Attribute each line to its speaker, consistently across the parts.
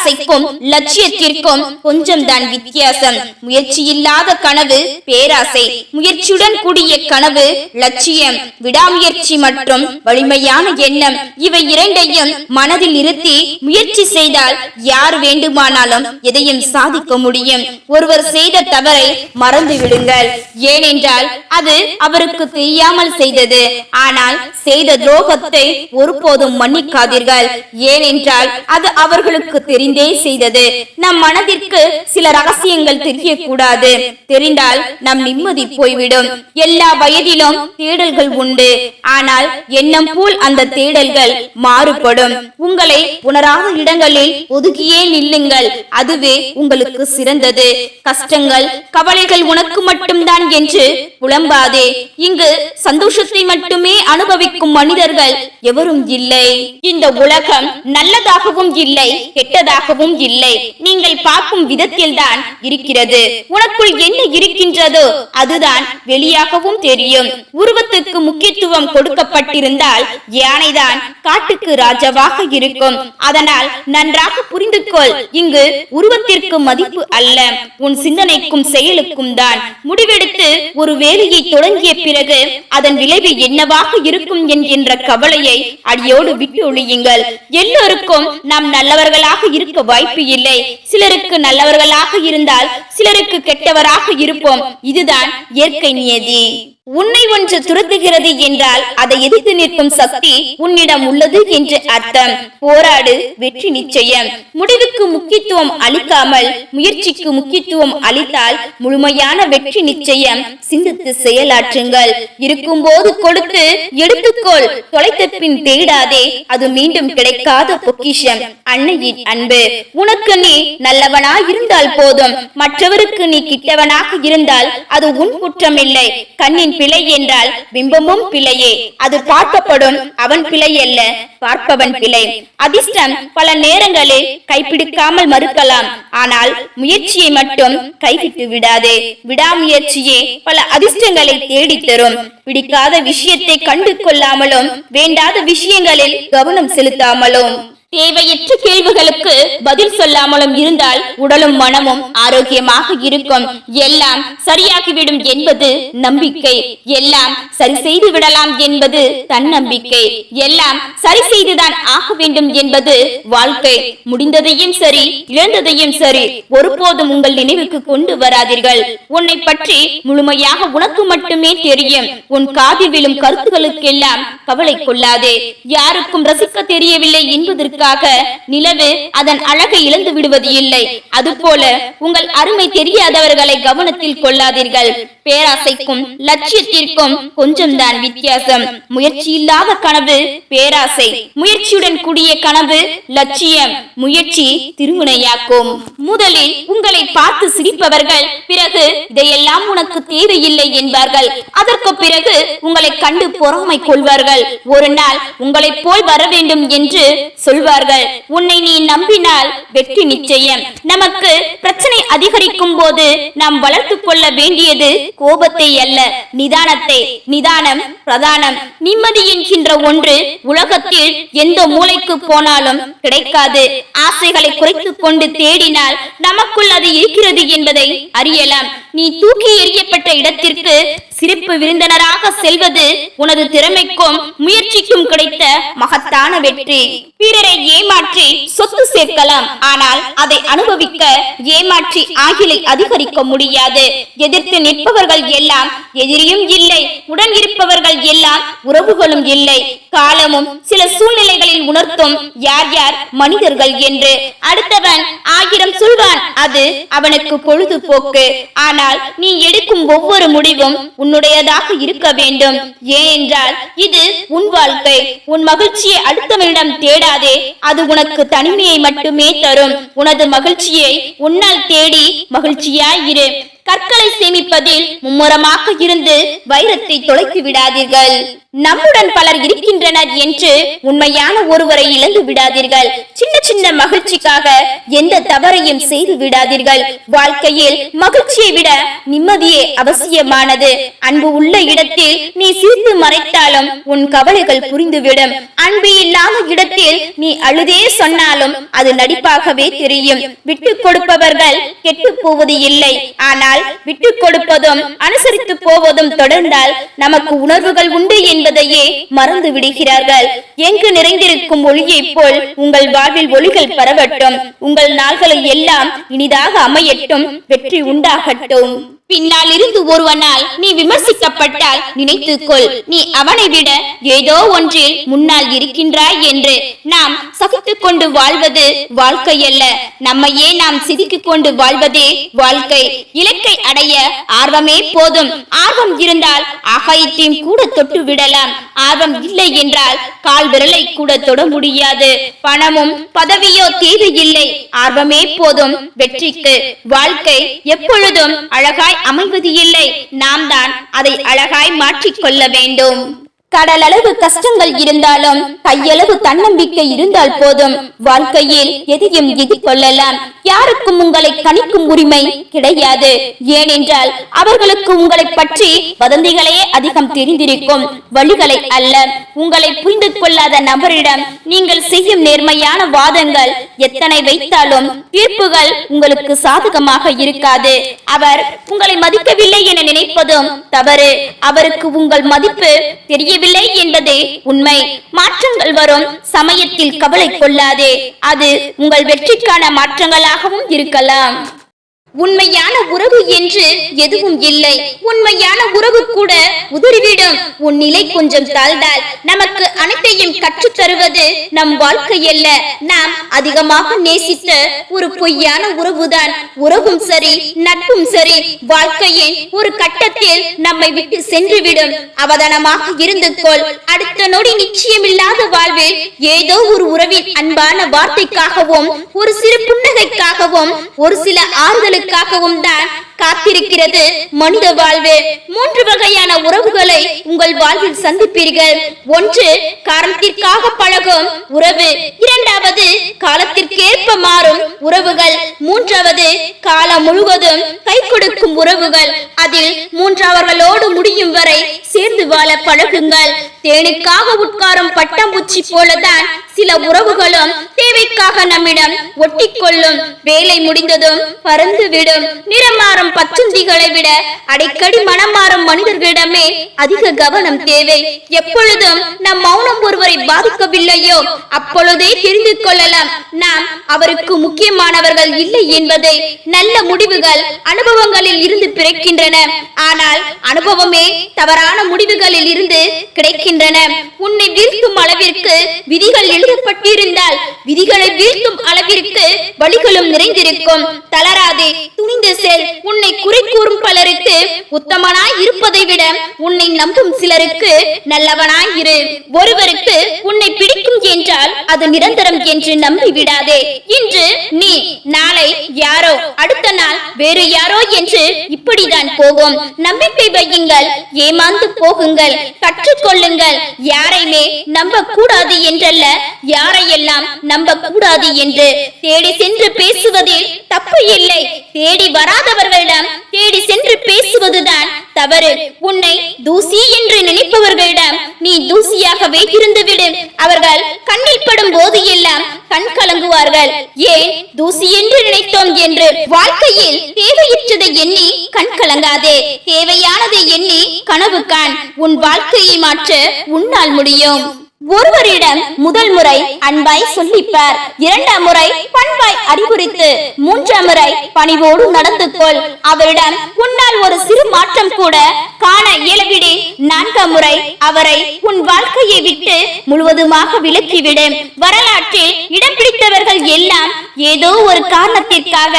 Speaker 1: பேராசைக்கும் லட்சியத்திற்கும் கொஞ்சம் தான் வித்தியாசம். முயற்சி இல்லாத கனவு பேராசை. முயற்சியுடன் கூடிய கனவு லட்சியம். விடாமுயற்சி மற்றும் வலிமையான எண்ணம். இவை இரண்டையும் மனதில் இருத்தி முயற்சி செய்தால் யார் வேண்டுமானாலும் எதையும் சாதிக்க முடியும். ஒருவர் செய்த தவறை மறந்து விடுங்கள். ஏனென்றால் அது அவருக்கு தெரியாமல் செய்தது. ஆனால் செய்த துரோகத்தை ஒருபோதும் மன்னிக்காதீர்கள். ஏனென்றால் அது அவர்களுக்கு தெரிந்தே செய்தது. நம் மனதிற்கு சில ரகசியங்கள் தெரியக்கூடாது. தெரிந்தால் நம் நிம்மதி போய்விடும். எல்லா வயதிலும் தேடல்கள் உண்டு. ஆனால் எண்ணம் போல் அந்த தேடல்கள் மாறுபடும். உங்களை உணராத இடங்களில் ஒதுக்கியே நில்லுங்கள். அதுவே உங்களுக்கு சிறந்தது. கஷ்டங்கள் கவலைகள் உனக்கு மட்டும்தான் என்று புலம்பாதே. இங்கு சந்தோஷத்தை மட்டுமே அனுபவிக்கும் மனிதர்கள் எவரும் இல்லை. இந்த உலகம் நல்லதாகவும் இல்லை கெட்டதாக கெட்டதாகவும் இல்லை. நீங்கள் பார்க்கும் விதத்தில் தான் இருக்கிறது. உனக்குள் என்ன இருக்கின்றதோ அதுதான் வெளியாகவும் தெரியும். உருவத்துக்கு முக்கியத்துவம் கொடுக்கப்பட்டிருந்தால் யானைதான் காட்டுக்கு ராஜாவாக இருக்கும். அதனால் நன்றாக புரிந்து கொள் இங்கு உருவத்திற்கு மதிப்பு அல்ல. உன் சிந்தனைக்கும் செயலுக்கும் தான். முடிவெடுத்து ஒரு வேலையை தொடங்கிய பிறகு அதன் விளைவு என்னவாக இருக்கும் என்கின்ற கவலையை அடியோடு விட்டு ஒழியுங்கள் எல்லோருக்கும் நாம் நல்லவர்களாக இருக்க வாய்ப்பு இல்லை. சிலருக்கு நல்லவர்களாக இருந்தால் சிலருக்கு கெட்டவராக இருப்போம். இதுதான் இயற்கை நியதி. உன்னை ஒன்று துரத்துகிறது என்றால் அதை எதிர்த்து நிற்கும் சக்தி உன்னிடம் உள்ளது என்று அர்த்தம். போராடு வெற்றி நிச்சயம். முடிவுக்கு முக்கியத்துவம் அளிக்காமல் முயற்சிக்கு முக்கியத்துவம் அளித்தால் முழுமையான வெற்றி நிச்சயம். சிந்தித்து செயலாற்றுங்கள். இருக்கும்போது கொடுத்து எடுத்துக்கொள். தொலைத்த பின் தேடாதே அது மீண்டும் கிடைக்காத பொக்கிஷம். அன்னையின் அன்பு. உனக்கு நீ நல்லவனா இருந்தால் போதும். மற்றவருக்கு நீ கிட்டவனாக இருந்தால் அது உன் குற்றமில்லை. கண்ணின் பிழை என்றால் பிம்பமும் பிழையே. அது பார்க்கப்படும் அவன் பிழை அல்ல பார்ப்பவன் பிழை. அதிர்ஷ்டம் பல நேரங்களில் கைப்பிடிக்காமல் மறுக்கலாம். ஆனால் முயற்சியை மட்டும் கைவிட்டு விடாதே. விடாமுயற்சியே பல அதிர்ஷ்டங்களை தேடித் தரும். பிடிக்காத விஷயத்தை கண்டு கொள்ளாமலும் வேண்டாத விஷயங்களில் கவனம் செலுத்தாமலும். தேவையற்ற கேள்விகளுக்கு பதில் சொல்லாமலும் இருந்தால் உடலும் மனமும் ஆரோக்கியமாக இருக்கும். எல்லாம் சரியாகிவிடும் என்பது நம்பிக்கை. எல்லாம் சரி செய்து விடலாம் என்பது தன்னம்பிக்கை. எல்லாம் சரி செய்துதான் ஆக வேண்டும் என்பது வாழ்க்கை. முடிந்ததையும் சரி இழந்ததையும் சரி ஒருபோதும் உங்கள் நினைவுக்கு கொண்டு வராதீர்கள். உன்னை பற்றி முழுமையாக உனக்கு மட்டுமே தெரியும். உன் காதில் விழும் கருத்துகளுக்கெல்லாம் கவலை கொள்ளாதே. யாருக்கும் ரசிக்க தெரியவில்லை என்பதற்கு என்பதற்காக நிலவு அதன் அழகை இழந்து விடுவது இல்லை. அதுபோல உங்கள் அருமை தெரியாதவர்களை கவனத்தில் கொள்ளாதீர்கள். பேராசைக்கும் லட்சியத்திற்கும் கொஞ்சம் தான் வித்தியாசம். முயற்சி இல்லாத கனவு பேராசை. முயற்சியுடன் கூடிய கனவு லட்சியம். முயற்சி திருமுனையாக்கும். முதலில் உங்களை பார்த்து சிரிப்பவர்கள் பிறகு இதையெல்லாம் உனக்கு தேவையில்லை என்பார்கள். அதற்கு பிறகு உங்களை கண்டு பொறாமை கொள்வார்கள். ஒரு நாள் உங்களை போல் வர வேண்டும் என்று சொல்வார்கள். உன்னை நீ நம்பினால் வெற்றி நிச்சயம். நமக்கு பிரச்சனை அதிகரிக்கும் போது நாம் வளர்த்து கொள்ள வேண்டியது கோபத்தை அல்ல நிதானத்தை நிதானம் பிரதானம் நிம்மதி என்கின்ற ஒன்று உலகத்தில் எந்த மூலைக்கு போனாலும் கிடைக்காது. ஆசைகளை குறைத்துக் கொண்டு தேடினால் நமக்குள் அது இருக்கிறது என்பதை அறியலாம். நீ தூக்கி எறியப்பட்ட இடத்திற்கு சிறப்பு விருந்தினராக செல்வது உனது திறமைக்கும் முயற்சிக்கும் கிடைத்த மகத்தான வெற்றி. பிறரை ஏமாற்றி சொத்து சேர்க்கலாம். ஆனால் அதை அனுபவிக்க ஏமாற்றி ஆகிலை அதிகரிக்க முடியாது. எதிர்த்து நிற்பவர்கள் எல்லாம் எதிரியும் இல்லை உடன் இருப்பவர்கள் எல்லாம் உறவுகளும் இல்லை. காலமும் சில சூழ்நிலைகளில் உணர்த்தும் யார் யார் மனிதர்கள் என்று. அடுத்தவன் ஆயிரம் சொல்வான் அது அவனுக்கு பொழுதுபோக்கு. ஆனால் நீ எடுக்கும் ஒவ்வொரு முடிவும் உன்னுடையதாக இருக்க வேண்டும். ஏனென்றால் இது உன் வாழ்க்கை. உன் மகிழ்ச்சியை அடுத்தவனிடம் தேடாதே. அது உனக்கு தனிமையை மட்டுமே தரும். உனது மகிழ்ச்சியை உன்னால் தேடி மகிழ்ச்சியாயிரு கற்களை சேமிப்பதில் மும்முரமாக இருந்து வைரத்தை தொலைத்து விடாதீர்கள். நம்முடன் பலர் இருக்கின்றனர் என்று உண்மையான ஒருவரை இழந்து விடாதீர்கள். சின்ன சின்ன மகிழ்ச்சிக்காக எந்த தவறையும் செய்து விடாதீர்கள். வாழ்க்கையில் மகிழ்ச்சியை விட நிம்மதியே அவசியமானது. அன்பு உள்ள இடத்தில் நீ சிரித்து மறைத்தாலும் உன் கவலைகள் புரிந்துவிடும். அன்பு இல்லாத இடத்தில் நீ அழுதே சொன்னாலும் அது நடிப்பாகவே தெரியும். விட்டு கொடுப்பவர்கள் கெட்டு போவது இல்லை. ஆனால் விட்டு கொடுப்பதும் அனுசரித்து போவதும் தொடர்ந்தால் நமக்கு உணர்வுகள் உண்டு என்பதையே மறந்து விடுகிறார்கள். எங்கு நிறைந்திருக்கும் ஒளியை போல் உங்கள் வாழ்வில் ஒளிகள் பரவட்டும். உங்கள் நாள்களை எல்லாம் இனிதாக அமையட்டும். வெற்றி உண்டாகட்டும். பின்னால் இருந்து ஒருவனால் நீ விமர்சிக்கப்பட்டால் நினைத்துக்கொள். நீ அவனை விட ஏதோ ஒன்றில் முன்னால் இருக்கின்றாய் என்று நாம் சகித்துக் கொண்டு வாழ்வது வாழ்க்கை அல்ல நம்மையே நாம் சிரிக்கிக் கொண்டு வாழ்வதே வாழ்க்கை. இலக்கை அடைய ஆர்வமே போதும். ஆர்வம் இருந்தால் ஆகாயத்தையும் கூட தொட்டு விடலாம். ஆர்வம் இல்லை என்றால் கால் விரலை கூட தொட முடியாது. பணமும் பதவியோ தேவையில்லை. ஆர்வமே போதும் வெற்றிக்கு. வாழ்க்கை எப்பொழுதும் அழகாய் அமைவது இல்லை நாம் தான் அதை அழகாய் மாற்றிக் கொள்ள வேண்டும். கடலளவு கஷ்டங்கள் இருந்தாலும் கையளவு தன்னம்பிக்கை இருந்தால் போதும். வாழ்க்கையில் எதையும் எதிர்கொள்ளலாம். யாருக்கும் உங்களை கணிக்கும் உரிமை கிடையாது. ஏனென்றால் அவர்களுக்கு உங்களை பற்றி வதந்திகளே அதிகம் தெரிந்திருக்கும். வழிகளை அல்ல. உங்களை புரிந்து கொள்ளாத நபரிடம் நீங்கள் செய்யும் நேர்மையான வாதங்கள் எத்தனை வைத்தாலும் தீர்ப்புகள் உங்களுக்கு சாதகமாக இருக்காது. அவர் உங்களை மதிக்கவில்லை என நினைப்பதும் தவறு. அவருக்கு உங்கள் மதிப்பு தெரிய முடியவில்லை என்பதே உண்மை. மாற்றங்கள் வரும். சமயத்தில் கவலை கொள்ளாதே. அது உங்கள் வெற்றிக்கான மாற்றங்களாகவும் இருக்கலாம். உண்மையான உறவு என்று எதுவும் இல்லை. உண்மையான உறவு கூட உதறிவிடும். உன் நிலை கொஞ்சம் தாழ்ந்தால் நமக்கு அனைத்தையும் கற்றுத் தருவது நம் வாழ்க்கை அல்ல நாம் அதிகமாக நேசித்த ஒரு பொய்யான உறவுதான். உறவும் சரி நட்பும் சரி. வாழ்க்கையின் ஒரு கட்டத்தில் நம்மை விட்டு சென்றுவிடும். அவதானமாக இருந்து கொள் அடுத்த நொடி நிச்சயமில்லாத வாழ்வில் ஏதோ ஒரு உறவின் அன்பான வார்த்தைக்காகவும் ஒரு சிறு புன்னகைக்காகவும் ஒரு சில ஆறுதலுக்கு ஆறுதலுக்காகவும் தான் காத்திருக்கிறது. மனித வாழ்வு மூன்று வகையான உறவுகளை உங்கள் வாழ்வில் சந்திப்பீர்கள். ஒன்று காரணத்திற்காக பழகும் உறவு. இரண்டாவது காலத்திற்கேற்ப மாறும் உறவுகள். மூன்றாவது காலம் முழுவதும் கை கொடுக்கும் உறவுகள். அதில் மூன்றாவர்களோடு முடியும் வரை சேர்ந்து வாழ பழகுங்கள். தேனுக்காக உட்காரும் பட்டாம்பூச்சி போலதான் சில உறவுகளும் தேவைக்காக நம்மிடம் ஒட்டிக்கொள்ளும். வேலை முடிந்ததும் பறந்து விடும் நிறமாறும் பச்சந்திகளை விட அடிக்கடி மனம் மாறும் மனிதர்களிடமே அதிக கவனம் தேவை. எப்பொழுதும் நம் மௌனம் ஒருவரை பாதிக்கவில்லையோ அப்பொழுதே தெரிந்து கொள்ளலாம். நாம் அவருக்கு முக்கியமானவர்கள் இல்லை என்பதை நல்ல முடிவுகள் அனுபவங்களில் இருந்து பிறக்கின்றன. ஆனால் அனுபவமே தவறான முடிவுகளில் இருந்து கிடைக்கின்றன. உன்னை வீழ்த்தும் அளவிற்கு விதிகள் எழுதப்பட்டிருந்தால் விதிகளை வீழ்த்தும் அளவிற்கு வழிகளும் நிறைந்திருக்கும். தளராதே துணிந்து செல். உன்னை குறை கூறும் பலருக்கு உத்தமனாய் இருப்பதை விட உன்னை நம்பும் சிலருக்கு நல்லவனாய் இரு. ஒருவருக்கு உன்னை பிடிக்கும் என்றால் அது நிரந்தரம் என்று நம்பி விடாதே. இன்று நீ நாளை யாரோ அடுத்த நாள் வேறு யாரோ என்று இப்படிதான் போகும். நம்பிக்கை வையுங்கள் ஏமாந்து போகுங்கள் கற்றுக்கொள்ளுங்கள் யாரையுமே நம்ப கூடாது என்றல்ல யாரையெல்லாம் நம்ப கூடாது என்று. தேடி சென்று பேசுவதில் தப்பு இல்லை. தேடி வராதவர்களிடம் தேடி சென்று பேசுவதுதான் தவறு. உன்னை தூசி என்று நினைப்பவர்களிடம் நீ தூசியாகவே இருந்துவிடு அவர்கள் கண்ணில் படும் போது எல்லாம் கண் கலங்குவார்கள். ஏன் தூசி என்று நினைத்தோம் என்று வாழ்க்கையில் தேவையற்றதை எண்ணி கண் கலங்காதே. தேவையானதை எண்ணி கனவு காண். உன் வாழ்க்கையை மாற்ற உன்னால் முடியும். ஒருவரிடம் முதல் முறை அன்பாய் சொல்லிப்பார். இரண்டாம் முறை பண்பாய் அறிவுரித்து மூன்றாம் முறை பணிவோடு நடந்து கொள். அவரிடம் உன்னால் ஒரு சிறு மாற்றம் கூட காண இயலவிடு. நான்காம் முறை அவரை உன் வாழ்க்கையை விட்டு முழுவதுமாக விலக்கிவிடு வரலாற்றில் இடம் பிடித்தவர்கள் எல்லாம் ஏதோ ஒரு காரணத்திற்காக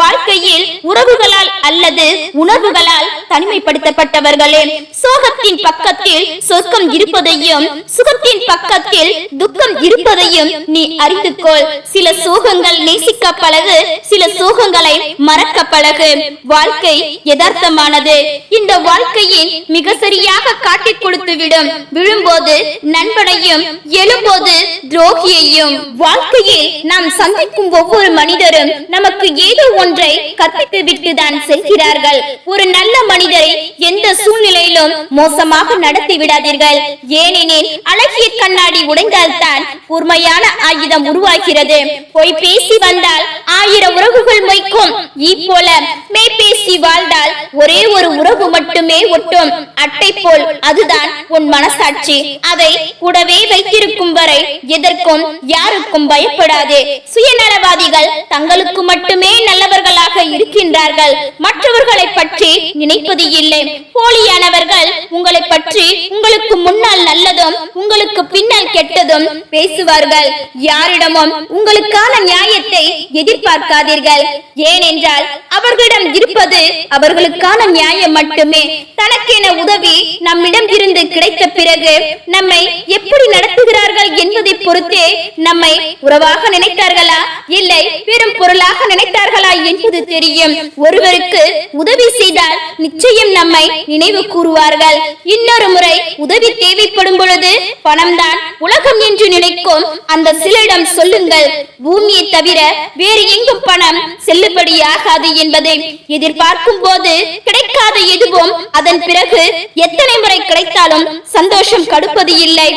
Speaker 1: வாழ்க்கையில் உறவுகளால் அல்லது உணர்வுகளால் தனிமைப்படுத்தப்பட்டவர்களே. சோகத்தின் பக்கத்தில் சொர்க்கம் இருப்பதையும் சுகத்தின் பக்கத்தில் துக்கம் இருப்பதையும் நீ அறிந்து கொள் சில சோகங்கள் நேசிக்க பழகு சில சோகங்களை மறக்க பழகு. வாழ்க்கை யதார்த்தமானது. இந்த வாழ்க்கையின் மிக சரியாக காட்டி கொடுத்து விடும் விழும்போது நண்பனையும் எழும்போது துரோகியையும். வாழ்க்கையில் நாம் சந்திக்கும் ஒவ்வொரு மனிதரும் நமக்கு ஏதோ ஒன்றை கற்பித்து விட்டுதான் செல்கிறார்கள். ஒரு நல்ல மனிதரை எந்த சூழ்நிலையிலும் மோசமாக நடத்தி விடாதீர்கள் ஏனெனில் அழகிய கண்ணாடி உடைந்தால்தான் கூர்மையான ஆயுதம் உருவாகிறது. பொய் பேசி வந்தால் ஆயிரம் உறவுகள் மொய்க்கும். ஈ போல மெய் பேசி வாழ்ந்தால் ஒரே ஒரு உறவு மட்டுமே ஒட்டும். அட்டை போல் அதுதான் உன் மனசாட்சி. அதை கூடவே வைத்திருக்கும் வரை எதற்கும் யாருக்கும் பயப்படாதே. சுயநலவாதிகள் தங்களுக்கு மட்டுமே நல்லவர்களாக இருக்கின்றார்கள். மற்றவர்களை பற்றி நினைப்பது இல்லை. போலியானவர்கள் உங்களை பற்றி உங்களுக்கு முன்னால் நல்லதும் உங்களுக்கு பின்னால் கெட்டதும் பேசுவார்கள். யாரிடமும் உங்களுக்கான நியாயத்தை எதிர்பார்க்காதீர்கள். ஏனென்றால் அவர்களிடம் இருப்பது அவர்களுக்கான நியாயம் மட்டுமே. தனக்கென உதவி நம்மிடம் இருந்து கிடைத்த பிறகு நம்மை எப்படி நடத்துகிறார்கள் என்பதை பொறுத்தே நம்மை உறவாக நினைத்தார்களா? இல்லை பெரும் பொருளாக நினைத்தார்களா என்பது தெரியும். ஒருவருக்கு உதவி செய்தால் நிச்சயம் நம்மை நினைவு கூறுவார்கள். இன்னொரு முறை உதவி தேவைப்படும் பொழுது பணம் பணம்தான் உலகம் என்று நினைக்கும் அந்த சிலரிடம் சொல்லுங்கள் பூமியை தவிர வேறு எங்கும் பணம் செல்லுபடியாகாது என்பதை எதிர்பார்க்கும் போது கிடைக்காத எதுவும் அதன் பிறகு எத்தனை முறை கிடைத்தாலும் சந்தோஷம் கடுப்பது இல்லை.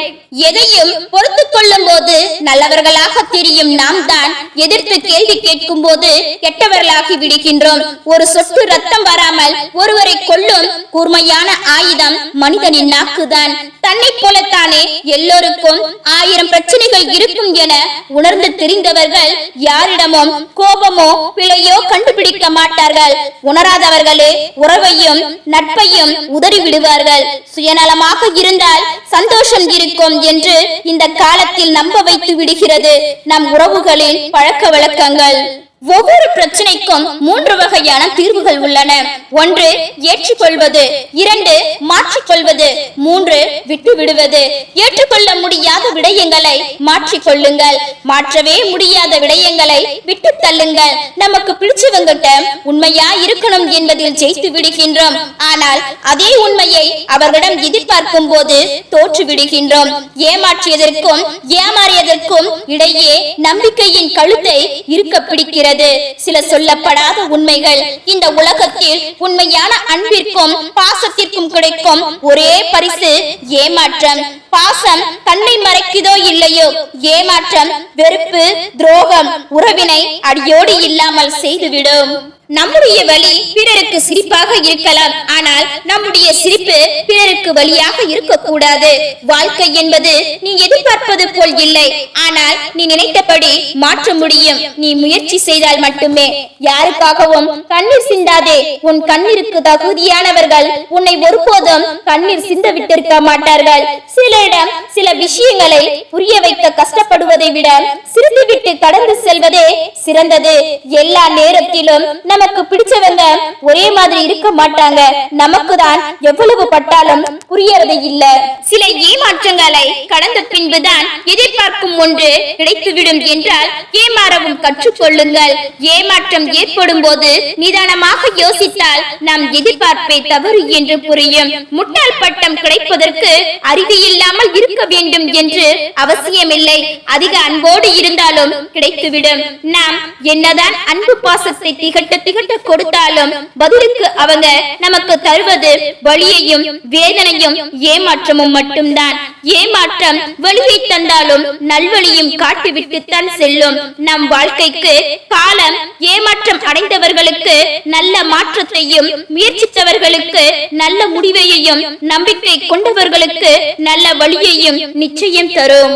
Speaker 1: எதையும் பொறுத்து கொள்ளும் போது நல்லவர்களாக தெரியும் நாம் தான் எதிர்த்து கேள்வி கேட்கும் போது கெட்டவர்களாகி விடுகின்றோம். ஒரு சொட்டு ரத்தம் வராமல் ஒருவரை கொல்லும் கூர்மையான ஆயுதம் மனிதனின் நாக்குதான். தன்னை போலத்தானே எல்லோருக்கும் ஆயிரம் பிரச்சனைகள் இருக்கும் என உணர்ந்து தெரிந்தவர்கள் யாரிடமும் கோபமோ பிழையோ கண்டுபிடிக்க மாட்டார்கள். உணராதவர்களே உறவையும் நட்பையும் உதறி விடுவார்கள் சுயநலமாக இருந்தால் சந்தோஷம் இருக்கும். என்று இந்த காலத்தில் நம்ப வைத்து விடுகிறது. நம் உறவுகளின் பழக்க வழக்கங்கள் ஒவ்வொரு பிரச்சனைக்கும் மூன்று வகையான தீர்வுகள் உள்ளன. ஒன்று ஏற்றுக்கொள்வது. இரண்டு மாற்றிக்கொள்வது. மூன்று விட்டு விடுவது ஏற்றுக்கொள்ள முடியாத விடயங்களை மாற்றிக்கொள்ளுங்கள். மாற்றவே முடியாத விடயங்களை விட்டு தள்ளுங்கள். நமக்கு பிடிச்சவங்கிட்ட உண்மையா இருக்கணும் என்பதில் ஜெயித்து விடுகின்றோம். ஆனால் அதே உண்மையை அவர்களிடம் எதிர்பார்க்கும் போது தோற்று விடுகின்றோம். ஏமாற்றியதற்கும் ஏமாறியதற்கும் இடையே நம்பிக்கையின் கழுத்தை இருக்க பிடிக்கிறது. சில சொல்லப்படாத உண்மைகள் இந்த உலகத்தில் உண்மையான அன்பிற்கும் பாசத்திற்கும் கிடைக்கும். ஒரே பரிசு ஏமாற்றம். பாசம் தன்னை மறைக்குதோ இல்லையோ? ஏமாற்றம் வெறுப்பு துரோகம் உறவினை அடியோடு இல்லாமல் செய்துவிடும். நம்முடைய வழி பிறருக்கு சிரிப்பாக இருக்கலாம். ஆனால் நம்முடைய சிரிப்பு பிறருக்கு வழியாக இருக்கக்கூடாது. வாழ்க்கை என்பது நீ எதிர்பார்ப்பது போல் இல்லை. ஆனால் நீ நினைத்தபடி மாற்ற முடியும். நீ முயற்சி செய்தால் மட்டுமே. யாருக்காகவும் கண்ணீர் சிந்தாதே. உன் கண்ணீருக்கு தகுதியானவர்கள் உன்னை ஒருபோதும் கண்ணீர் சிந்த விட்டிருக்க மாட்டார்கள். சிலரிடம் சில விஷயங்களை புரிய வைக்க கஷ்டப்படுவதை விட சிரித்துவிட்டு கடந்து செல்வதே சிறந்தது. எல்லா நேரத்திலும் நமக்கு பிடிச்சவங்க ஒரே மாதிரி இருக்க மாட்டாங்க. நமக்கு தான் எவ்வளவு பட்டாலும் புரியறது இல்ல. சில ஏமாற்றங்களை கடந்த பின்புதான் எதிர்பார்க்கும் ஒன்று கிடைத்துவிடும் என்றால் ஏமாறவும் கற்றுக்கொள்ளுங்கள். ஏமாற்றம் ஏற்படும் போது நிதானமாக யோசித்தால் நாம் எதிர்பார்ப்பை தவறு என்று புரியும். முட்டாள் பட்டம் கிடைப்பதற்கு அறிவு இல்லாமல் இருக்க வேண்டும் என்று அவசியமில்லை. அதிக அன்போடு இருந்தாலும் கிடைத்துவிடும். நாம் என்னதான் அன்பு பாசத்தை திகட்ட திகட்ட கொடுத்தாலும் பதிலுக்கு அவங்க நமக்கு தருவது வலியையும் வேதனையும் ஏமாற்றமும் மட்டும்தான். ஏமாற்றம் வலியை தந்தாலும் நல்வழியும் காட்டிவிட்டுத்தான் செல்லும். நம் வாழ்க்கைக்கு காலம் ஏமாற்றம் அடைந்தவர்களுக்கு நல்ல மாற்றத்தையும் முயற்சித்தவர்களுக்கு நல்ல முடிவையையும் நம்பிக்கை கொண்டவர்களுக்கு நல்ல வழியையும் நிச்சயம் தரும்.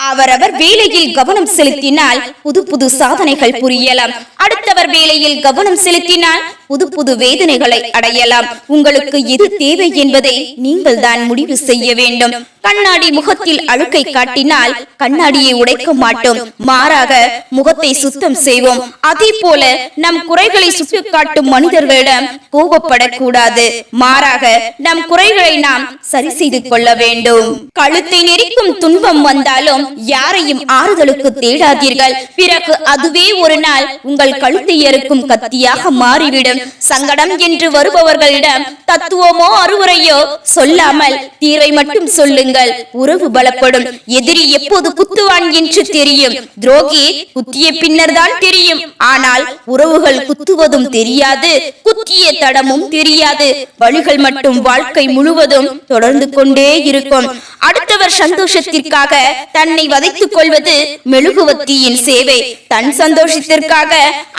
Speaker 1: அவரவர் வேலையில் கவனம் செலுத்தினால் புது புது சாதனைகள் புரியலாம். அடுத்தவர் வேலையில் கவனம் செலுத்தினால் புது புது வேதனைகளை அடையலாம். உங்களுக்கு எது தேவை என்பதை நீங்கள் தான் முடிவு செய்ய வேண்டும். கண்ணாடி முகத்தில் அழுக்கை காட்டினால் கண்ணாடியை உடைக்க மாட்டோம். மாறாக முகத்தை சுத்தம் செய்வோம். அதே போல நம் குறைகளை சுட்டிக்காட்டும் மனிதர்களிடம் கோபப்படக்கூடாது. மாறாக நம் குறைகளை நாம் சரி செய்து கொள்ள வேண்டும். கழுத்தை நெரிக்கும் துன்பம் வந்தாலும் யாரையும் ஆறுதலுக்கு தேடாதீர்கள். பிறகு அதுவே ஒரு நாள் உங்கள் கழுத்தை எறுக்கும் கத்தியாக மாறிவிடும். சங்கடம் என்று வருபவர்களிடம் தத்துவமோ அறிவுரையோ சொல்லாமல் தீர்வை மட்டும் சொல்லுங்கள். உறவு பலப்படும். எதிரி எப்போது குத்துவான் என்று தெரியும். துரோகி குத்திய பின்னர் தான் தெரியும். ஆனால் உறவுகள் குத்துவதும் தெரியாது. குத்திய தடமும் தெரியாது. வழிகள் மட்டும் வாழ்க்கை முழுவதும் தொடர்ந்து கொண்டே இருக்கும். அடுத்தவர் சந்தோஷத்திற்காக தன் தன்னை வதைத்துக் கொள்வது மெழுகுவத்தியின் சேவை. தன் சந்தோஷத்திற்காக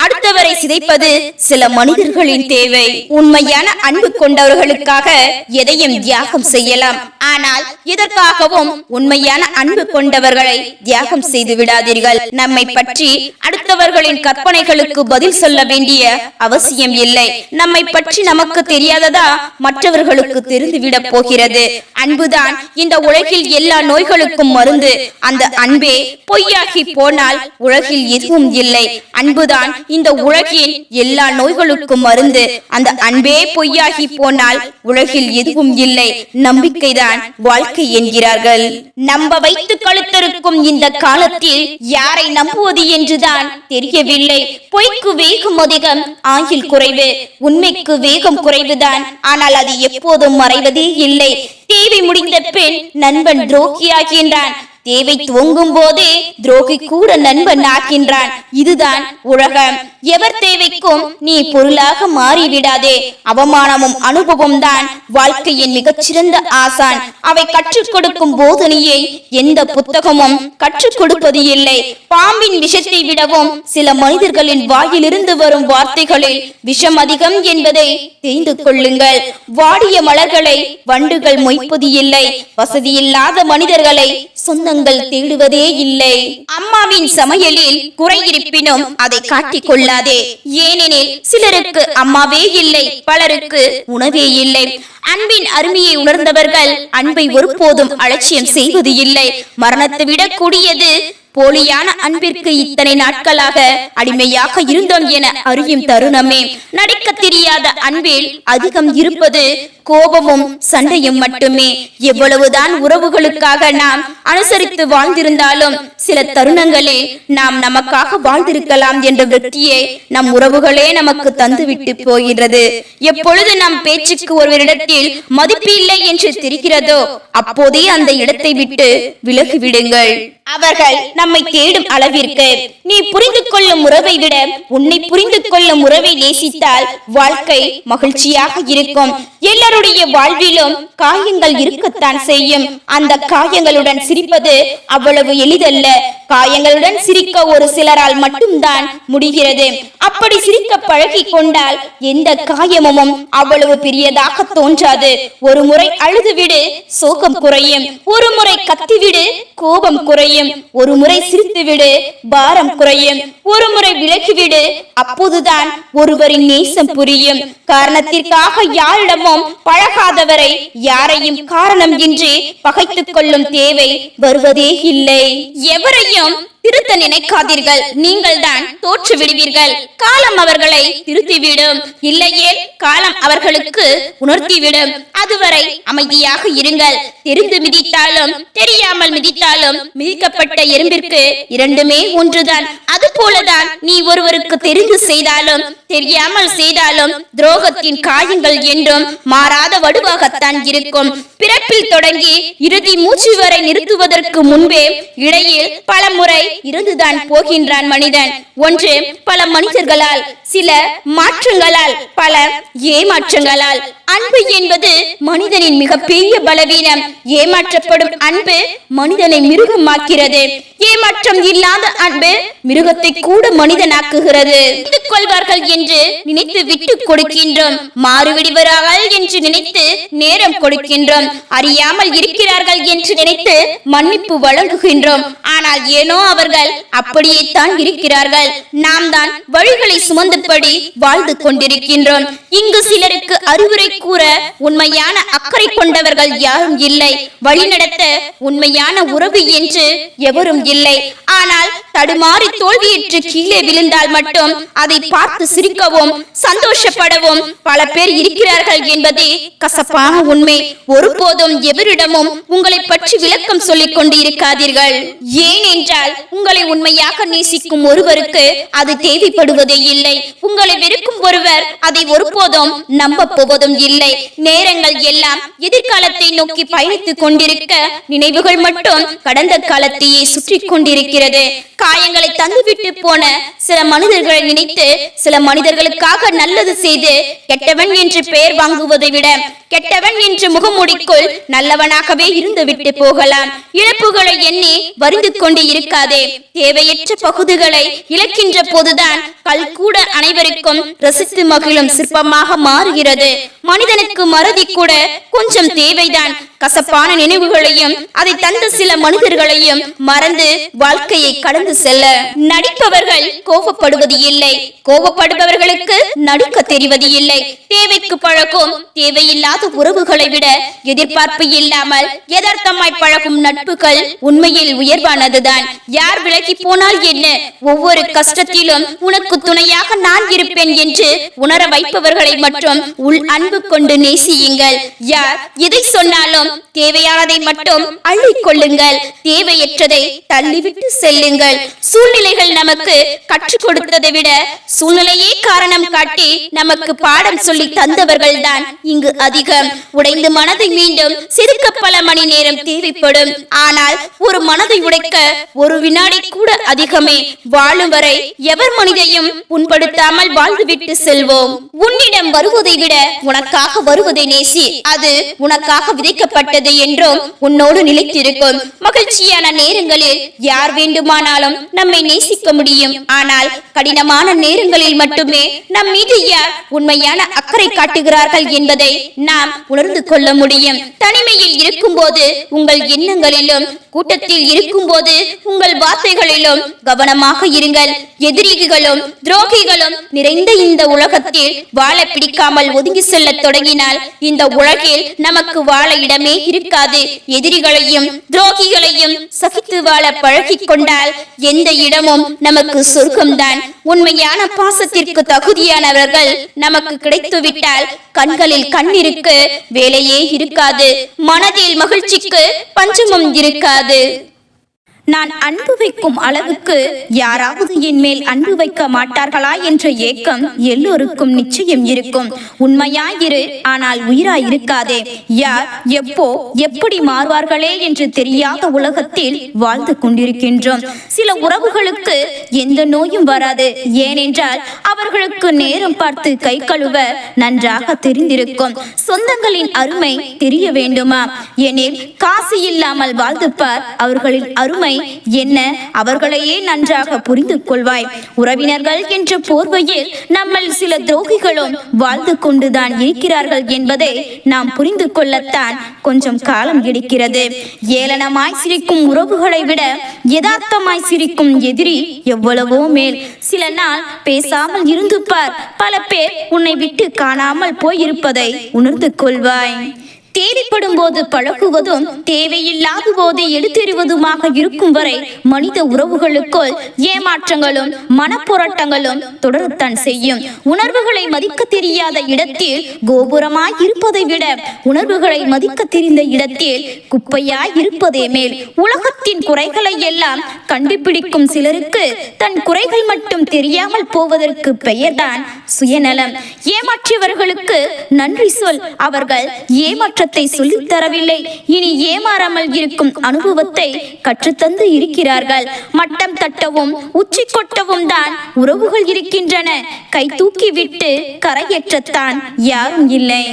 Speaker 1: அடுத்தவரை சிதைப்பது சில மனிதர்களின் தேவை. உண்மையான அன்பு கொண்டவர்களுக்காக எதையும் தியாகம் செய்யலாம். ஆனால் இதற்காகவும் உண்மையான அன்பு கொண்டவர்களை தியாகம் செய்து விடாதீர்கள். நம்மை பற்றி அடுத்தவர்களின் கற்பனைகளுக்கு பதில் சொல்ல வேண்டிய அவசியம் இல்லை. நம்மை பற்றி நமக்கு தெரியாததா மற்றவர்களுக்கு தெரிந்துவிடப் போகிறது. அன்புதான் இந்த உலகில் எல்லா நோய்களுக்கும் மருந்து. அந்த அன்பே பொய்யாகி போனால் உலகில் எதுவும் இல்லை. அன்புதான் இந்த உலகின் எல்லா நோய்களுக்கும் மருந்து. அந்த அன்பே பொய்யாகி போனால் உலகில் எதுவும் இல்லை. நம்பிக்கைதான் வாழ்க்கை என்கிறார்கள். நம்ப வைத்து கழுத்திருக்கும் இந்த காலத்தில் யாரை நம்புவது என்றுதான் தெரியவில்லை. பொய்க்கு வேகம் அதிகம் ஆயில் குறைவு. உண்மைக்கு வேகம் குறைவுதான். ஆனால் அது எப்போதும் மறைவதே இல்லை. தேவை முடிந்த பெண் நண்பன் துரோகியாகின்றான். தேவை துவங்கும் போதே துரோகி கூட நண்பன் ஆக்கின்றான். இதுதான் உலகம். எவர் தேவைக்கும் நீ பொருளாக மாறிவிடாதே. அவமானமும் அனுபவம் தான் வாழ்க்கையின் மிகச்சிறந்த ஆசான். அவை கற்றுக் கொடுக்கும் போதனையை எந்த புத்தகமும் கற்றுக் கொடுப்பது இல்லை. பாம்பின் விஷத்தை விடவும் சில மனிதர்களின் வாயிலிருந்து வரும் வார்த்தைகளில் விஷம் அதிகம் என்பதை தெரிந்து கொள்ளுங்கள். வாடிய மலர்களை வண்டுகள் மொய்ப்பது இல்லை. வசதியில்லாத மனிதர்களை சொந்த சொந்தங்கள் தேடுவதே இல்லை. அம்மாவின் சமையலில் குறை இருப்பினும் அதை காட்டிக் கொள்ளாதே ஏனெனில் சிலருக்கு அம்மாவே இல்லை பலருக்கு உணவே இல்லை. அன்பின் அருமையை உணர்ந்தவர்கள் அன்பை ஒருபோதும் அலட்சியம் செய்வது இல்லை. மரணத்தை விட கூடியது போலியான அன்பிற்கு இத்தனை நாட்களாக அடிமையாக இருந்தோம் என அறியும் தருணமே. நடிக்க தெரியாத அன்பில் அதிகம் இருப்பது கோபமும் சண்டையும் மட்டுமே. எவ்வளவுதான் உறவுகளுக்காக நாம் அனுசரித்து வாழ்ந்திருந்தாலும் சில தருணங்களில் நாம் நமக்காக வாழ்ந்திருக்கலாம் என்ற வெற்றியை நம் உறவுகளே நமக்கு தந்துவிட்டு போகிறது எப்பொழுது நம் பேச்சுக்கு ஒருவரிடத்தில் மதிப்பு இல்லை என்று தெரிகிறதோ அப்போதே அந்த இடத்தை விட்டு விலகி விடுங்கள் அவர்கள் நம்மை தேடும் அளவிற்கு நீ புரிந்து கொள்ளும் உறவை விட உன்னை புரிந்து கொள்ளும் உறவை நேசித்தால் வாழ்க்கை மகிழ்ச்சியாக இருக்கும். எல்லாரும் எல்லாருடைய வாழ்விலும் காயங்கள் இருக்கத்தான் செய்யும். அந்த காயங்களுடன் சிரிப்பது அவ்வளவு எளிதல்ல. காயங்களுடன் சிரிக்க ஒரு சிலரால் மட்டும்தான் முடிகிறது. அப்படி சிரிக்க பழகி கொண்டால் எந்த காயமும் அவ்வளவு பெரியதாக தோன்றாது. ஒரு முறை அழுதுவிடு சோகம் குறையும். ஒரு முறை கத்திவிடு கோபம் குறையும். ஒரு முறை சிரித்துவிடு பாரம் குறையும். ஒரு முறை விலகிவிடு அப்போதுதான் ஒருவரின் நேசம் புரியும். காரணத்திற்காக யாரிடமும் பழகாதவரை யாரையும் காரணம் இன்றி பகைத்துக் கொள்ளும் தேவை வருவதே இல்லை. எவரையும் திருத்த நினைக்காதீர்கள். நீங்கள் தான் தோற்று விடுவீர்கள். காலம் அவர்களை திருத்திவிடும். இல்லையே காலம் அவர்களுக்கு உணர்த்திவிடும். அதுவரை அமைதியாக இருங்கள். தெரிந்து மிதித்தாலும் தெரியாமல் மிதித்தாலும் மிதிக்கப்பட்ட எறும்பிற்கு இரண்டுமே ஒன்றுதான். அது போலதான் நீ ஒருவருக்கு தெரிந்து செய்தாலும் தெரியாமல் செய்தாலும் துரோகத்தின் காயங்கள் என்றும் மாறாத வடுவாகத்தான் இருக்கும். பிறப்பில் தொடங்கி இறுதி மூச்சு வரை நிறுத்துவதற்கு முன்பே இடையில் பல முறை இருந்துதான் போகின்றான் மனிதன். ஒன்று பல மனிதர்களால் சில மாற்றங்களால் பல ஏமாற்றங்களால். அன்பு என்பது மனிதனின் மிகப்பெரிய பலவீனம். ஏமாற்றப்படும் அன்பு மனிதனை மிருகமாக்கிறது ஏமாற்றம் இல்லாத அன்பு மிருகத்தை கூட மனிதனாக்குகிறது. கொள்வார்கள் என்று நினைத்து விட்டு கொடுக்கின்றோம். மாறுவிடுவார்கள் என்று நினைத்து நேரம் கொடுக்கின்றோம். அறியாமல் இருக்கிறார்கள் என்று நினைத்து மன்னிப்பு வழங்குகின்றோம். ஆனால் ஏனோ அவர் அவர்கள் அப்படியே தான் இருக்கிறார்கள். நாம் தான் வழிகளை சுமந்தபடி வாழ்ந்து கொண்டிருக்கின்றோம். இங்கு சிலருக்கு அறிவுரை கூற உண்மையான அக்கறை கொண்டவர்கள் யாரும் இல்லை. வழிநடத்த உண்மையான உறவு என்று எவரும் இல்லை. ஆனால் தடுமாறி தோல்வியிற்று கீழே விழுந்தால் மட்டும் அதை பார்த்து சிரிக்கவும் சந்தோஷப்படவும் பல பேர் இருக்கிறார்கள் என்பதே கசப்பான உண்மை. ஒருபோதும் எவரிடமும் உங்களை பற்றி விளக்கம் சொல்லிக் கொண்டு இருக்காதீர்கள் ஏனென்றால் உங்களை உண்மையாக நேசிக்கும் ஒருவருக்கு அது தேவைப்படுவதே இல்லை. உங்களை வெறுக்கும் ஒருவர் அதை ஒருபோதும் நம்ப போவதும் இல்லை. நேரங்கள் எல்லாம் எதிர்காலத்தை நோக்கி பயணித்துக் கொண்டிருக்க நினைவுகள் மட்டும் கடந்த காலத்தையே சுற்றி கொண்டிருக்கிறது. காயங்களை தந்துவிட்டு போன சில மனிதர்களை நினைத்து சில மனிதர்களுக்காக நல்லது செய்து கெட்டவன் என்று பெயர் வாங்குவதை விட கெட்டவன் என்று முகமூடிக்குள் நல்லவனாகவே இருந்து விட்டு போகலாம். இழப்புகளை எண்ணி வருந்து கொண்டு இருக்காதே. தேவையற்ற பகுதிகளை இழக்கின்ற போதுதான் கல் கூட அனைவருக்கும் ரசித்து மகிழும் சிற்பமாக மாறுகிறது. மனிதனுக்கு மறதி கூட கொஞ்சம் தேவைதான். கசப்பான நினைவுகளையும் அதை தந்த சில மனிதர்களையும் மறந்து வாழ்க்கையை கடந்து செல்ல. நடிப்பவர்கள் கோபப்படுவது இல்லை. கோபப்படுபவர்களுக்கு நடிக்க தெரிவது இல்லை. தேவைக்கு பழகும் தேவையில்லாத உறவுகளை விட எதிர்பார்ப்பு இல்லாமல் யதார்த்தமாய் பழகும் நட்புகள் உண்மையில் உயர்வானதுதான். யார் விலகி போனால் என்ன? ஒவ்வொரு கஷ்டத்திலும் உனக்கு துணையாக நான் இருப்பேன் என்று உணர வைப்பவர்களை மட்டும் உள் அன்பு கொண்டு நேசியுங்கள். யார் எதை சொன்னாலும் தேவையானதை மட்டும் அள்ளிக்கொள்ளுங்கள் தேவையற்றதை தள்ளிவிட்டு செல்லுங்கள். சூழ்நிலைகள் நமக்கு கற்றுக் கொடுத்ததை விட சூழ்நிலையே காரணம் காட்டி நமக்கு பாடம் சொல்லி தந்தவர்கள் தான் இங்கு அதிகம். உடைந்து மனதை மீண்டும் செதுக்க பல மணி நேரம் தேவைப்படும். ஆனால் ஒரு மனதை உடைக்க ஒரு வினா வினாடி கூட அதிகமே வாழும் வரை எவர் மனிதையும் புண்படுத்தாமல் வாழ்ந்துவிட்டு செல்வோம். உன்னிடம் வருவதை விட உனக்காக வருவதை நேசி அது உனக்காக விதைக்கப்பட்டது என்றும் உன்னோடு நிலைத்திருக்கும். மகிழ்ச்சியான நேரங்களில் யார் வேண்டுமானாலும் நம்மை நேசிக்க முடியும். ஆனால் கடினமான நேரங்களில் மட்டுமே நம் மீது யார் உண்மையான அக்கறை காட்டுகிறார்கள் என்பதை நாம் உணர்ந்து கொள்ள முடியும். தனிமையில் இருக்கும்போது உங்கள் எண்ணங்களிலும் கூட்டத்தில் இருக்கும்போது உங்கள் வார்த்தைகளிலும் கவனமாக இருங்கள். எதிரிகளும் துரோகிகளும் நிறைந்த இந்த உலகத்தில் வாழ பிடிக்காமல் ஒதுங்கி செல்ல தொடங்கினால் இந்த உலகில் நமக்கு வாழ இடமே இருக்காது. எதிரிகளையும் துரோகிகளையும் சகித்து வாழ பழகி கொண்டால் எந்த இடமும் நமக்கு சொர்க்கம்தான். உண்மையான பாசத்திற்கு தகுதியானவர்கள் நமக்கு கிடைத்துவிட்டால் கண்களில் கண்ணிருக்கு வேலையே இருக்காது. மனதில் மகிழ்ச்சிக்கு பஞ்சமும் இருக்காது. நான் அன்பு வைக்கும் அளவுக்கு யாராவது என் மேல் அன்பு வைக்க மாட்டார்களா என்ற ஏக்கம் எல்லோருக்கும் நிச்சயம் இருக்கும். உண்மையாயிரு ஆனால் உயிராய் இருக்காதே. யார் எப்போ எப்படி மாறுவார்களே என்று தெரியாத உலகத்தில் வாழ்ந்து கொண்டிருக்கின்றோம். சில உறவுகளுக்கு எந்த நோயும் வராது. ஏனென்றால் அவர்களுக்கு நேரம் பார்த்து கை கழுவ நன்றாக தெரிந்திருக்கும். சொந்தங்களின் அருமை தெரிய வேண்டுமா? எனில் காசு இல்லாமல் வாழ்ந்துப்பார் அவர்களின் அருமை என்ன? அவர்களையே நன்றாக புரிந்து கொள்வாய் உறவினர்கள் என்ற போர்வையில் நம்மள் சில துரோகிகளும் வாழ்ந்து கொண்டுதான் இருக்கிறார்கள் என்பதை நாம் புரிந்து கொள்ளத்தான் கொஞ்சம் காலம் எடுக்கிறது. ஏளனமாய் சிரிக்கும் உறவுகளை விட யதார்த்தமாய் சிரிக்கும் எதிரி எவ்வளவோ மேல். சில நாள் பேசாமல் இருந்து பார் பல பேர் உன்னை விட்டு காணாமல் போயிருப்பதை உணர்ந்து கொள்வாய் தேவைப்படும் போது பழகுவதும் தேவையில்லாத போது எடுத்தெறிவதுமாக இருக்கும் வரை மனித உறவுகளுக்குள் ஏமாற்றங்களும் மனப்போராட்டங்களும் தொடரத்தான் செய்யும். உணர்வுகளை மதிக்க தெரியாத இடத்தில் கோபுரமாய் இருப்பதை விட உணர்வுகளை மதிக்க தெரிந்த இடத்தில் குப்பையாய் இருப்பதே மேல். உலகத்தின் குறைகளை எல்லாம் கண்டுபிடிக்கும் சிலருக்கு தன் குறைகள் மட்டும் தெரியாமல் போவதற்கு பெயர்தான் சுயநலம். ஏமாற்றியவர்களுக்கு நன்றி சொல். அவர்கள் ஏமாற்ற
Speaker 2: ஏமாற்றத்தை சொல்லித் தரவில்லை. இனி ஏமாறாமல் இருக்கும் அனுபவத்தை கற்றுத்தந்து இருக்கிறார்கள். மட்டம் தட்டவும் உச்சி கொட்டவும் தான் உறவுகள் இருக்கின்றன. கை தூக்கி விட்டு கரையேற்றத்தான் யாரும் இல்லை.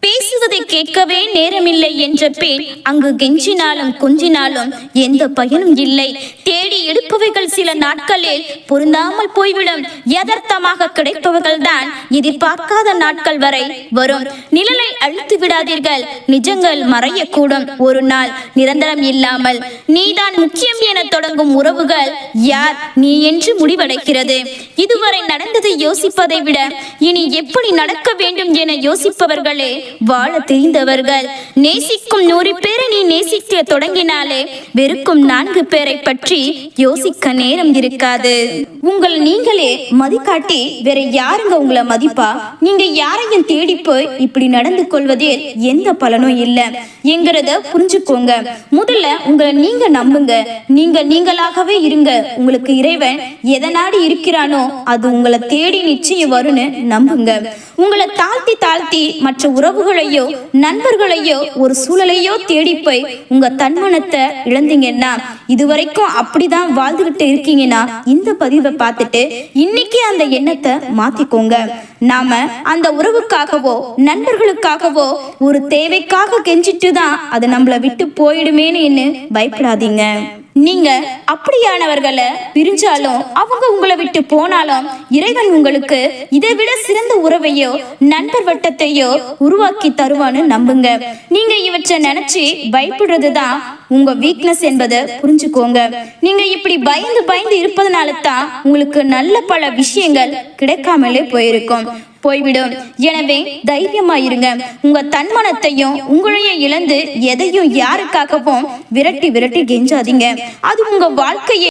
Speaker 2: பேசுவதை கேட்கவே நேரமில்லை என்ற பேர். அங்கு கெஞ்சினாலும் கொஞ்சினாலும் எந்த பயனும் இல்லை. தேடி எடுப்பவைகள் சில நாட்களில் பொருந்தாமல் போய்விடும். யதார்த்தமாக கிடைப்பவர்கள் தான் எதிர்பார்க்காத நாட்கள் வரை வரும். நிழலை அழித்து விடாதீர்கள். நிஜங்கள் மறையக்கூடும். ஒரு நாள் நிரந்தரம் இல்லாமல். நீதான் முக்கியம் என தொடங்கும் உறவுகள் யார் நீ என்று முடிவடைகிறது. இதுவரை நடந்ததை யோசிப்பதை விட இனி எப்படி நடக்க வேண்டும் என யோசிப்பவர்களே வாழ தெரிந்தவர்கள். நேசிக்கும் நூறு பேரை நீ நேசிக்க தொடங்கினாலே வெறுக்கும் நான்கு பேரை பற்றி யோசிக்க நேரம் இருக்காது. உங்களை நீங்களே மதிக்காட்டி வேற யாருங்க உங்களை மதிப்பா? நீங்க யாரையும் தேடி போய் இப்படி நடந்து கொள்வதில் எந்த பலனும் இல்ல. என்கிறத புரிஞ்சுக்கோங்க. முதல்ல உங்களை நீங்க நம்புங்க. நீங்க நீங்களாகவே இருங்க. உங்களுக்கு இறைவன் எதை நாடி இருக்கிறானோ அது உங்களை தேடி நிச்சயம் வரும்னு நம்புங்க. உங்களை தாழ்த்தி தாழ்த்தி மற்ற உறவு உறவுகளையோ நண்பர்களையோ ஒரு சூழலையோ தேடி போய் உங்க தன்மனத்தை இழந்தீங்கன்னா இதுவரைக்கும் அப்படிதான் வாழ்ந்துகிட்டு இருக்கீங்கன்னா இந்த பதிவை பார்த்துட்டு இன்னைக்கு அந்த எண்ணத்தை மாத்திக்கோங்க. நாம அந்த உறவுக்காகவோ நண்பர்களுக்காகவோ ஒரு தேவைக்காக கெஞ்சிட்டு தான் அது நம்மளை விட்டு போயிடுமேன்னு பயப்படாதீங்க. நீங்க அப்படியானவர்களை பிரிஞ்சாலும் அவங்க உங்களை விட்டு போனாலும் இறைவன் உங்களுக்கு இதை விட சிறந்த உறவையோ நண்பர் வட்டத்தையோ உருவாக்கி தருவான்னு நம்புங்க. நீங்க இவற்றை நினைச்சு பயப்படுறது தான் உங்க வீக்னஸ் என்பதை புரிஞ்சுக்கோங்க. நீங்க இப்படி பயந்து பயந்து இருப்பதனால தான் உங்களுக்கு நல்ல பல விஷயங்கள் கிடைக்காமலே போயிருக்கும். போய்விடும். எனவே தைரியமா இருங்க உங்க தன்மனத்தையும் உங்களையும் இழந்து எதையும் யாருக்காகவும் விரட்டி விரட்டி கெஞ்சாதீங்க. அது உங்க வாழ்க்கையை